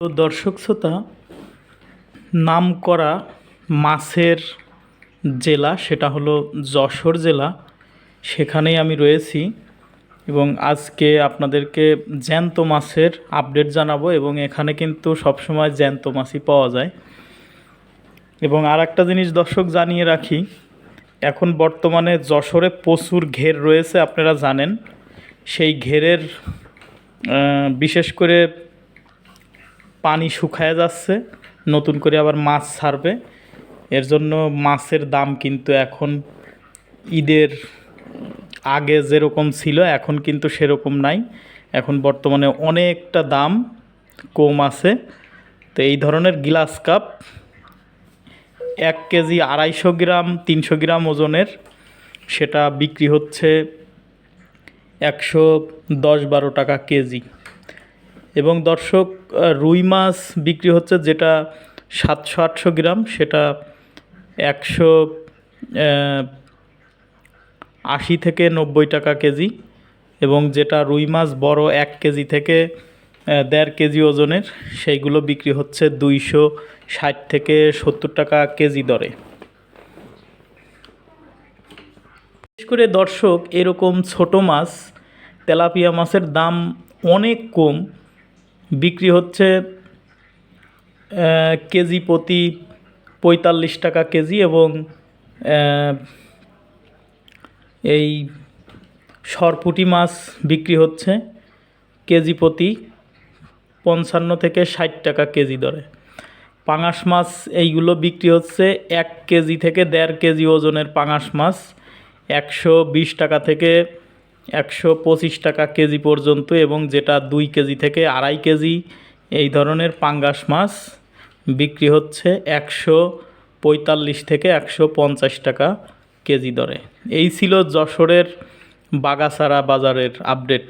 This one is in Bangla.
তো দর্শক শ্রোতা নাম করা মাছের জেলা সেটা হলো যশোর জেলা। সেখানেই আমি রয়েছি এবং আজকে আপনাদেরকে জ্যান্ত মাছের আপডেট জানাব এবং এখানে কিন্তু সবসময় জ্যান্ত মাছই পাওয়া যায়। এবং আর একটা জিনিস দর্শক জানিয়ে রাখি, এখন বর্তমানে যশোরে প্রচুর ঘের রয়েছে, আপনারা জানেন। সেই ঘেরের বিশেষ করে পানি শুকায় যাচ্ছে, নতুন করে আবার মাছ ছাড়বে। এর জন্য মাছের দাম কিন্তু এখন ঈদের আগে যেরকম ছিল, এখন কিন্তু সেরকম নাই। এখন বর্তমানে অনেকটা দাম কম আছে। তো এই ধরনের গ্লাস কাপ এক কেজি আড়াইশো গ্রাম, তিনশো গ্রাম ওজনের, সেটা বিক্রি হচ্ছে একশো দশ বারো টাকা কেজি। এবং দর্শক রুই মাছ বিক্রি হচ্ছে যেটা সাতশো আটশো গ্রাম, সেটা একশো আশি থেকে নব্বই টাকা কেজি এবং যেটা রুই মাছ বড় এক কেজি থেকে দেড় কেজি ওজনের, সেইগুলো বিক্রি হচ্ছে দুইশো ষাট থেকে সত্তর টাকা কেজি দরে। বিশেষ করে দর্শক, এরকম ছোট মাছ, তেলাপিয়া মাছের দাম অনেক কম বিক্রি হচ্ছে কেজি প্রতি পঁয়তাল্লিশ টাকা কেজি এবং এই সরপুঁটি মাছ বিক্রি হচ্ছে কেজি প্রতি পঞ্চান্ন থেকে ষাট টাকা কেজি দরে। পাঙাশ মাছ এইগুলো বিক্রি হচ্ছে এক কেজি থেকে দেড় কেজি ওজনের পাঙাশ মাছ, একশো বিশ টাকা থেকে একশো পঁচিশ টাকা কেজি পর্যন্ত এবং যেটা দুই কেজি থেকে আড়াই কেজি, এই ধরনের পাঙ্গাস মাছ বিক্রি হচ্ছে একশো পঁয়তাল্লিশ থেকে একশো পঞ্চাশ টাকা কেজি দরে। এই ছিল যশোরের বাগাসারা বাজারের আপডেট।